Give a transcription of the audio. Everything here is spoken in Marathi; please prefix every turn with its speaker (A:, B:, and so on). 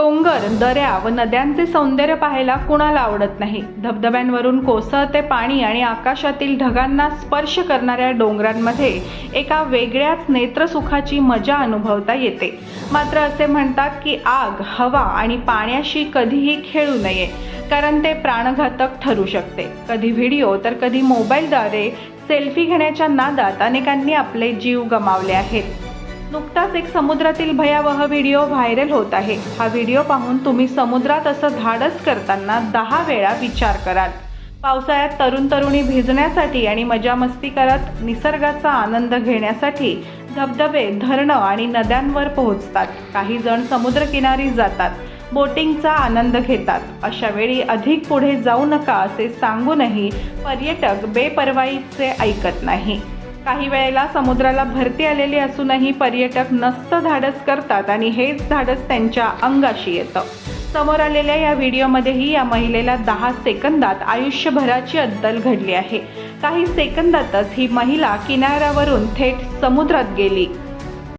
A: डोंगर दऱ्या व नद्यांचे सौंदर्य पाहायला कुणाला आवडत नाही. धबधब्यांवरून कोसळते पाणी आणि आकाशातील ढगांना स्पर्श करणाऱ्या डोंगरांमध्ये एका वेगळ्याच नेत्रसुखाची मजा अनुभवता येते. मात्र असे म्हणतात की आग हवा आणि पाण्याशी कधीही खेळू नये कारण ते प्राणघातक ठरू शकते. कधी व्हिडिओ तर कधी मोबाईलद्वारे सेल्फी घेण्याच्या नादात अनेकांनी आपले जीव गमावले आहेत. नुकताच एक समुद्रातील भयावह व्हिडिओ व्हायरल होत आहे. हा व्हिडिओ पाहून तुम्ही समुद्रात असं धाडस करताना दहा वेळा विचार कराल. पावसाळ्यात तरुण तरुणी भिजण्यासाठी आणि मजा मस्ती करत निसर्गाचा आनंद घेण्यासाठी धबधबे धरणं आणि नद्यांवर पोहोचतात. काही जण समुद्रकिनारी जातात. बोटिंगचा आनंद घेतात. अशा वेळी अधिक पुढे जाऊ नका असे सांगूनही पर्यटक बेपर्वाईचे ऐकत नाही. काही वेळेला समुद्राला भरती आलेली असूनही पर्यटक नसतं धाडस करतात आणि हेच धाडस त्यांच्या अंगाशी येतं. समोर आलेल्या या व्हिडिओमध्येही या महिलेला दहा सेकंदात आयुष्यभराची अद्दल घडली आहे. काही सेकंदातच ही महिला किनाऱ्यावरून थेट समुद्रात गेली.